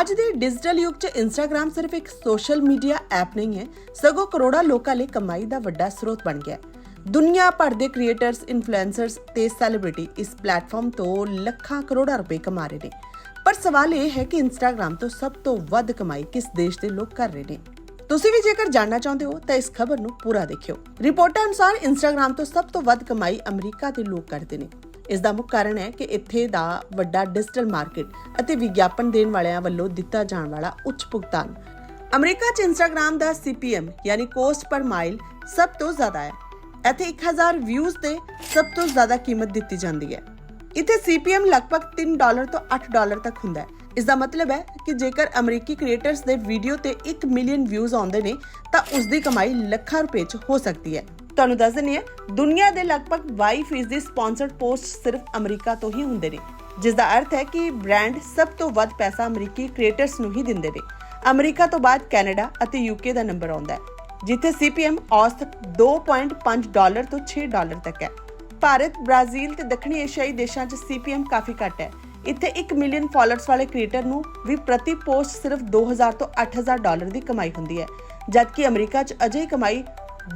ਅੱਜ ਦੇ ਡਿਜੀਟਲ ਯੁੱਗ 'ਚ ਇੰਸਟਾਗ੍ਰam ਸਿਰਫ ਇੱਕ ਸੋਸ਼ਲ ਮੀਡੀਆ ਐਪ ਨਹੀਂ ਹੈ, ਸਗੋਂ ਕਰੋੜਾਂ ਲੋਕਾਂ ਲਈ ਕਮਾਈ ਦਾ ਵੱਡਾ ਸਰੋਤ ਬਣ ਗਿਆ ਹੈ। ਦੁਨੀਆ ਭਰ ਦੇ ਕ੍ਰੀਏਟਰਸ ਇਨਫਲੂਐਂਸਰਸ ਤੇ ਸੈਲੀਬ੍ਰਿਟੀ ਇਸ ਪਲੇਟਫਾਰਮ ਤੋਂ ਲੱਖਾਂ ਕਰੋੜਾਂ ਰੁਪਏ ਕਮਾ ਰਹੇ ਨੇ। ਪਰ ਸਵਾਲ ਇਹ ਹੈ ਕਿ ਇੰਸਟਾਗ੍ਰam ਤੋਂ ਸਭ ਤੋਂ ਵੱਧ ਕਮਾਈ ਕਿਸ ਦੇਸ਼ ਦੇ ਲੋਕ ਕਰ ਰਹੇ ਨੇ? ਤੁਸੀਂ ਵੀ ਜੇਕਰ ਜਾਣਨਾ ਚਾਹੁੰਦੇ ਹੋ, ਤਾਂ ਇਸ ਖਬਰ ਨੂੰ ਪੂਰਾ ਦੇਖਿਓ। ਰਿਪੋਰਟਾਂ ਅਨੁਸਾਰ ਇੰਸਟਾਗ੍ਰam ਤੋਂ ਸਭ ਤੋਂ ਵੱਧ ਕਮਾਈ ਅਮਰੀਕਾ ਦੇ ਲੋਕ ਕਰਦੇ ਨੇ। ਇਸ ਦਾ ਮੁੱਖ ਕਾਰਨ ਹੈ ਕਿ ਇੱਥੇ ਦਾ ਵੱਡਾ ਡਿਜੀਟਲ ਮਾਰਕੀਟ ਅਤੇ ਵਿਗਿਆਪਨ ਦੇਣ ਵਾਲਿਆਂ ਵੱਲੋਂ ਦਿੱਤਾ ਜਾਣ ਵਾਲਾ ਉੱਚ ਭੁਗਤਾਨ। ਅਮਰੀਕਾ 'ਚ ਇੰਸਟਾਗ੍ਰam ਦਾ CPM ਯਾਨੀ ਕੋਸਟ ਪਰ ਮਾਈਲ, ਸਭ ਤੋਂ ਜ਼ਿਆਦਾ ਹੈ। ਇੱਥੇ 1000 ਵਿਊਜ਼ ਤੇ ਸਭ ਤੋਂ ਜ਼ਿਆਦਾ ਕੀਮਤ ਦਿੱਤੀ ਜਾਂਦੀ ਹੈ। ਇੱਥੇ CPM ਲਗਭਗ 3 ਡਾਲਰ ਤੋਂ 8 ਡਾਲਰ ਤੱਕ ਹੁੰਦਾ ਹੈ। ਇਸ ਦਾ ਮਤਲਬ ਹੈ ਕਿ ਜੇਕਰ ਅਮਰੀਕੀ ਕ੍ਰੀਏਟਰਸ ਦੇ ਵੀਡੀਓ ਤੇ 1 ਮਿਲੀਅਨ ਵਿਊਜ਼ ਆਉਂਦੇ ਨੇ, ਤਾਂ ਉਸ ਦੀ ਕਮਾਈ ਲੱਖਾਂ ਰੁਪਏ 'ਚ ਹੋ ਸਕਦੀ ਹੈ। ਤੁਹਾਨੂੰ ਦੱਸ ਦਿੰਨੀ ਹੈ, ਦੁਨੀਆ ਦੇ ਲਗਭਗ 22% ਦੇ ਸਪਾਂਸਰਡ ਪੋਸਟ ਸਿਰਫ ਅਮਰੀਕਾ ਤੋਂ ਹੀ ਹੁੰਦੇ ਨੇ ਜਿਸ ਦਾ ਅਰਥ ਹੈ ਕਿ ਬ੍ਰਾਂਡ ਸਭ ਤੋਂ ਵੱਧ ਪੈਸਾ ਅਮਰੀਕੀ ਕ੍ਰੀਏਟਰਸ ਨੂੰ ਹੀ ਦਿੰਦੇ ਨੇ। ਅਮਰੀਕਾ ਤੋਂ ਬਾਅਦ ਕੈਨੇਡਾ ਅਤੇ ਯੂਕੇ ਦਾ ਨੰਬਰ ਆਉਂਦਾ ਹੈ, ਜਿੱਥੇ CPM ਔਸਤ 2.5 ਡਾਲਰ ਤੋਂ 6 ਡਾਲਰ ਤੱਕ ਹੈ। ਭਾਰਤ, ਬ੍ਰਾਜ਼ੀਲ ਤੇ ਦੱਖਣੀ ਏਸ਼ੀਆਈ ਦੇਸ਼ਾਂ 'ਚ CPM ਕਾਫੀ ਘੱਟ ਹੈ। ਇੱਥੇ 1 ਮਿਲੀਅਨ ਫਾਲੋਅਰਸ ਵਾਲੇ ਕ੍ਰੀਏਟਰ ਨੂੰ ਵੀ ਪ੍ਰਤੀ ਪੋਸਟ ਸਿਰਫ 2000 ਤੋਂ 8000 ਡਾਲਰ ਦੀ ਕਮਾਈ ਹੁੰਦੀ ਹੈ, ਜਦਕਿ ਅਮਰੀਕਾ 'ਚ ਅਜਿਹੀ ਕਮਾਈ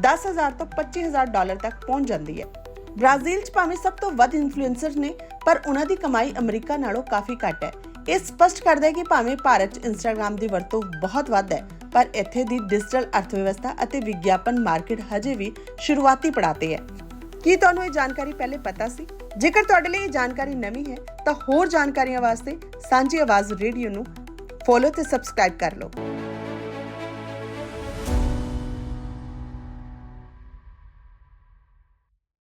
10000 ਤੋਂ 25000 ਡਾਲਰ ਤੱਕ ਪਹੁੰਚ ਜਾਂਦੀ ਹੈ। ਬ੍ਰਾਜ਼ੀਲ 'ਚ ਭਾਵੇਂ ਸਭ ਤੋਂ ਵੱਧ ਇਨਫਲੂਐਂਸਰ ਨੇ, ਪਰ ਉਹਨਾਂ ਦੀ ਕਮਾਈ ਅਮਰੀਕਾ ਨਾਲੋਂ ਕਾਫੀ ਘੱਟ ਹੈ। ਇਹ ਸਪਸ਼ਟ ਕਰਦਾ ਹੈ ਕਿ ਭਾਵੇਂ ਭਾਰਤ 'ਚ ਇੰਸਟਾਗ੍ਰam ਦੀ ਵਰਤੋਂ ਬਹੁਤ ਵੱਧ ਹੈ, ਪਰ ਇੱਥੇ ਦੀ ਡਿਜੀਟਲ ਅਰਥਵਿਵਸਥਾ ਅਤੇ ਵਿਗਿਆਪਨ ਮਾਰਕੀਟ ਹਜੇ ਵੀ ਸ਼ੁਰੂਆਤੀ ਪੜਾਅ ਤੇ ਹੈ। ਕੀ ਤੁਹਾਨੂੰ ਇਹ ਜਾਣਕਾਰੀ ਪਹਿਲੇ ਪਤਾ ਸੀ? ਜੇਕਰ ਤੁਹਾਡੇ ਲਈ ਇਹ ਜਾਣਕਾਰੀ ਨਵੀਂ ਹੈ, ਤਾਂ ਹੋਰ ਜਾਣਕਾਰੀਆਂ ਵਾਸਤੇ ਸਾਂਝੀ ਆਵਾਜ਼ ਰੇਡੀਓ ਨੂੰ ਫੋਲੋ ਤੇ ਸਬਸਕ੍ਰਾਈਬ ਕਰ ਲਓ।